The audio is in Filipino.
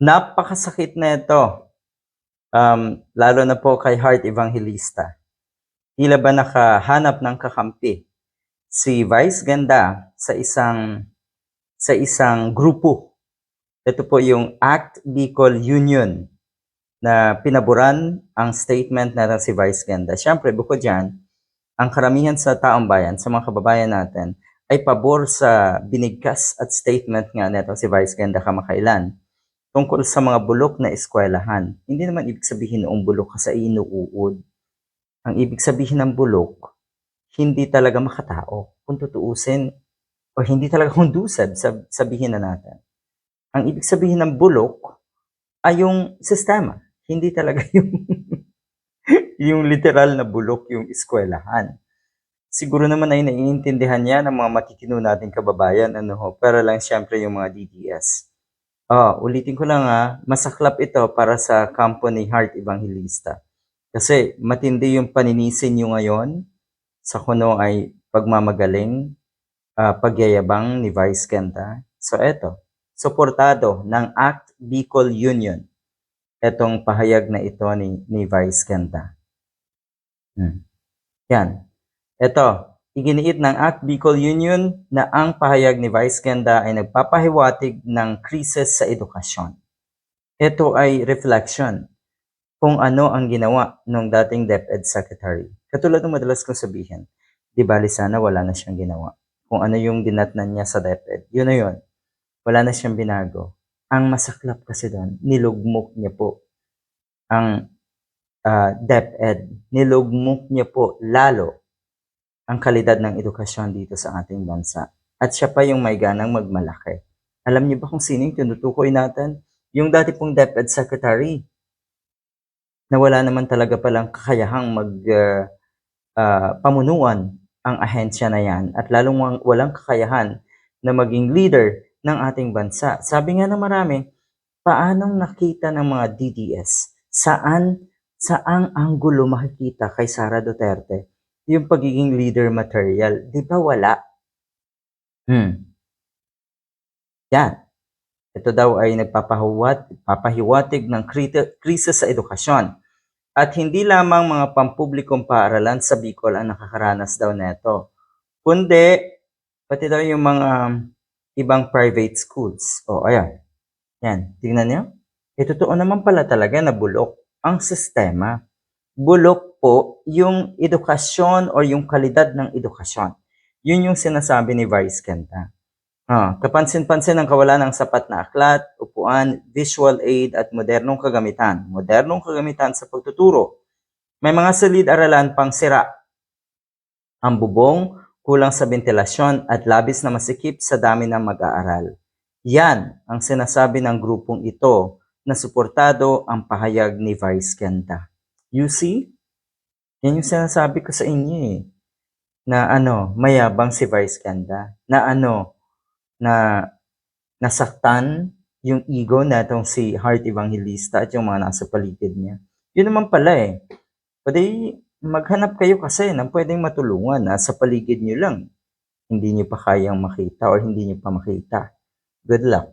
Napakasakit na ito. Um, lalo na po kay Heart Evangelista. Tila ba nakahanap ng kakampi si Vice Ganda sa isang sa isang grupo. Ito po yung Act Bicol Union na pinaboran ang statement na si Vice Ganda. Siyempre, bukod dyan, ang karamihan sa taong bayan, sa mga kababayan natin, ay pabor sa binigkas at statement nga nito si Vice Ganda kamakailan tungkol sa mga bulok na eskwelahan. Hindi naman ibig sabihin noong bulok ka sa inuuod. Ang ibig sabihin ng bulok, hindi talaga makatao. Kung tutuusin, o hindi talaga kondusad, sab- sabihin na natin. Ang ibig sabihin ng bulok ay yung sistema. Hindi talaga yung, yung literal na bulok yung eskwelahan. Siguro naman ay naiintindihan niya ng mga matitino nating kababayan, ano ho, pero lang siyempre yung mga DDS. Oh, ulitin ko lang ah, masaklap ito para sa kampo ni Heart Evangelista. Kasi matindi yung paninisin nyo ngayon sa kuno ay pagmamagaling, ah, pagyayabang ni Vice Ganda. So eto, suportado ng Act Bicol Union etong pahayag na ito ni, ni Vice Ganda. Hmm. Yan. Ito, iginiit ng Act Bicol Union na ang pahayag ni Vice Ganda ay nagpapahiwatig ng krisis sa edukasyon. Ito ay reflection kung ano ang ginawa ng dating DepEd Secretary. Katulad ng madalas kong sabihin, di bali sana wala na siyang ginawa. Kung ano yung dinatnan niya sa DepEd, yun na yun. Wala na siyang binago. Ang masaklap kasi doon, nilugmok niya po ang ah, DepEd. Nilugmok niya po lalo ang kalidad ng edukasyon dito sa ating bansa. At siya pa yung may ganang magmalaki. Alam niyo ba kung sino yung tinutukoy natin? Yung dati pong DepEd Secretary na wala naman talaga palang kakayahang mag ah, ah, pamunuan ang ahensya na yan at lalong walang kakayahan na maging leader ng ating bansa. Sabi nga ng marami, paanong nakita ng mga DDS? Saan, saang anggulo makikita kay Sara Duterte yung pagiging leader material? Di ba wala? Hmm. Yan. Ito daw ay nagpapahuwat, papahiwatig ng krisis sa edukasyon. At hindi lamang mga pampublikong paaralan sa Bicol ang nakakaranas daw neto, kundi pati daw yung mga ibang private schools. O, ayan. Yan, tingnan niyo. Eh, totoo naman pala talaga na bulok ang sistema. Bulok po yung edukasyon or yung kalidad ng edukasyon. Yun yung sinasabi ni Vice Ganda. Ah, kapansin-pansin ang kawalan ng sapat na aklat, upuan, visual aid at modernong kagamitan. Modernong kagamitan sa pagtuturo. May mga silid-aralan pang sira. Ang bubong, kulang sa ventilasyon at labis na masikip sa dami ng mag-aaral. Yan ang sinasabi ng grupong ito na suportado ang pahayag ni Vice Ganda. You see? Yan yung sinasabi ko sa inyo eh. Na ano, mayabang si Vice Ganda. Na ano, na nasaktan yung ego na itong si Heart Evangelista at yung mga nasa paligid niya. Yun naman pala eh. Pwede maghanap kayo kasi ng pwedeng matulungan na sa paligid niyo lang. Hindi niyo pa kayang makita or hindi niyo pa makita. Good luck.